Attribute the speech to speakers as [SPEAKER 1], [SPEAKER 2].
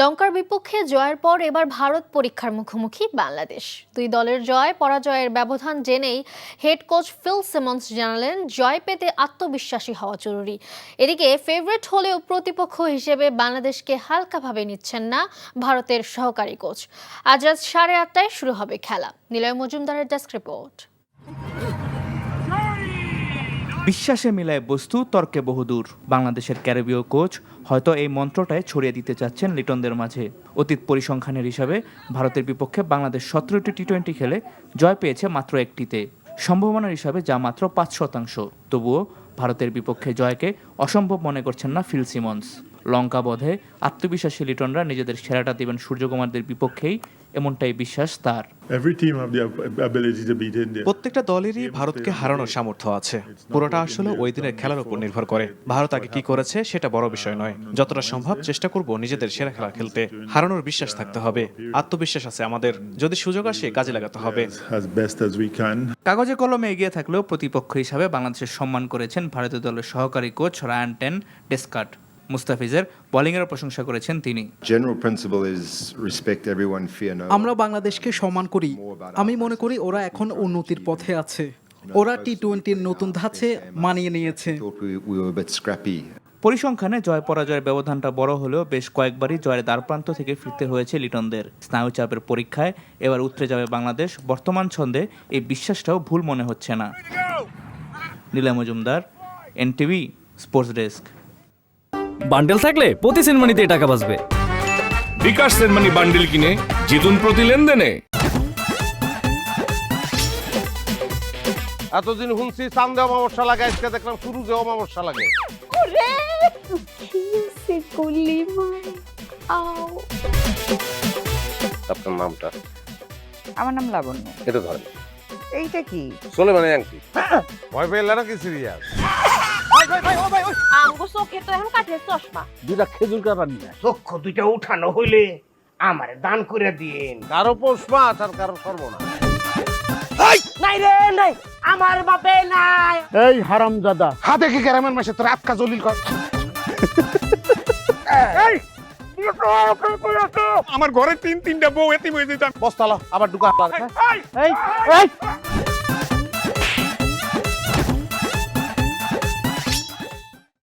[SPEAKER 1] লঙ্কার বিপক্ষে জয়ের পর এবার ভারত পরীক্ষার মুখোমুখি বাংলাদেশ। দুই দলের জয়, পরাজয়ের ব্যবধান জেনেই হেড কোচ ফিল সিমন্স জানালেন, জয় পেতে আত্মবিশ্বাসী হওয়া জরুরি। এদিকে ফেভারিট হলেও প্রতিপক্ষ হিসেবে বাংলাদেশকে হালকাভাবে নিচ্ছেন না ভারতের সহকারী কোচ। আজ রাত সাড়ে আটটায় শুরু হবে খেলা। নিলয় মজুমদারের ডেস্ক রিপোর্ট।
[SPEAKER 2] বিশ্বাসে মিলায় বস্তু তর্কে বহুদূর বাংলাদেশের ক্যারিবীয় কোচ হয়তো এই মন্ত্রটায় ছড়িয়ে দিতে চাচ্ছেন লিটনদের মাঝে। অতীত পরিসংখ্যানের হিসাবে ভারতের বিপক্ষে বাংলাদেশ সতেরোটি টি টোয়েন্টি খেলে জয় পেয়েছে মাত্র একটিতে। সম্ভাবনার হিসাবে যা মাত্র পাঁচ শতাংশ। তবুও ভারতের বিপক্ষে জয়কে অসম্ভব মনে করছেন না ফিল সিমন্স। লঙ্কা বধে। আত্মবিশ্বাসী লিটনরা নিজেদের সেরাটা দেবেন সূর্যকুমারদের বিপক্ষেই এমনটাই বিশ্বাস তার.
[SPEAKER 3] প্রত্যেকটা দলেরই ভারতকে হারানোর সামর্থ্য আছে। পুরোটা আসলে ওই দিনের খেলার উপর নির্ভর করে। ভারত আগে কি করেছে সেটা বড় বিষয় নয়। যতটা সম্ভব চেষ্টা করব নিজেদের সেরা খেলা খেলতে। হারানোর বিশ্বাস থাকতে হবে। আত্মবিশ্বাস আছে আমাদের। যদি সুযোগ আসে কাজে লাগাতে হবে.
[SPEAKER 2] কাগজে কলমে এগিয়ে থাকলেও প্রতিপক্ষ হিসাবে বাংলাদেশের সম্মান করেছেন ভারতীয় দলের সহকারী কোচ রায়ান টেন ডেসকার্ট। মুস্তাফিজের বোলিংয়েরও প্রশংসা করেছেন তিনি।
[SPEAKER 4] আমরা বাংলাদেশকে সম্মান করি। আমি মনে করি ওরা এখন উন্নতির পথে আছে। ওরা টি টোয়েন্টির নতুন ধাঁচে মানিয়ে নিয়েছে.
[SPEAKER 2] পরিসংখ্যানে জয় পরাজয়ের ব্যবধানটা বড় হলেও বেশ কয়েকবারই জয়ের দ্বারপ্রান্ত থেকে ফিরতে হয়েছে লিটনদের। স্নায়ুচাপের পরীক্ষায় এবার উতরে যাবে বাংলাদেশ। বর্তমান ছন্দে এই বিশ্বাসটাও ভুল মনে হচ্ছে না। Nila Majumdar NTV sports desk.
[SPEAKER 5] Bundle থাকলে প্রতি সেনমানিতে টাকা বাঁচবে।
[SPEAKER 6] বিকাশ সেনমানি বান্ডিল কিনে জিতুন প্রতি লেনদেনে।
[SPEAKER 7] এতদিন শুনছি চান্দে অমাবস্যা লাগে আজকে দেখলাম শুরু যে অমাবস্যা লাগে।
[SPEAKER 8] ওরে কিসে গুলি মার আও।
[SPEAKER 7] আপনার নামটা?
[SPEAKER 9] আমার নাম লাবণ্য।
[SPEAKER 7] এটা ধরেন।
[SPEAKER 9] এইটা কি?
[SPEAKER 7] চলে মানে আংটি ভয় পেলে নাকি সিরিয়াস?
[SPEAKER 8] তো এখন কাঠের চশমা।
[SPEAKER 7] দুইটা খেজুর কাটা নিয়ে
[SPEAKER 10] চক্ষু দুইটা উঠানো হইলে আমারে দান করে দিন
[SPEAKER 7] কারও পোষ মাছ আর কারও সর্বনা
[SPEAKER 10] নাই রে নাই। আমার বাপে নাই।
[SPEAKER 7] এই হারামজাদা। হাতে কি গ্রামের মাসে তোর আটকা জলিল কর?
[SPEAKER 6] আমার ঘরে তিন তিনটা বউ এতিম হয়ে যেতাম।
[SPEAKER 7] বস্তালা আবার ঢুকা।
[SPEAKER 10] এই এই!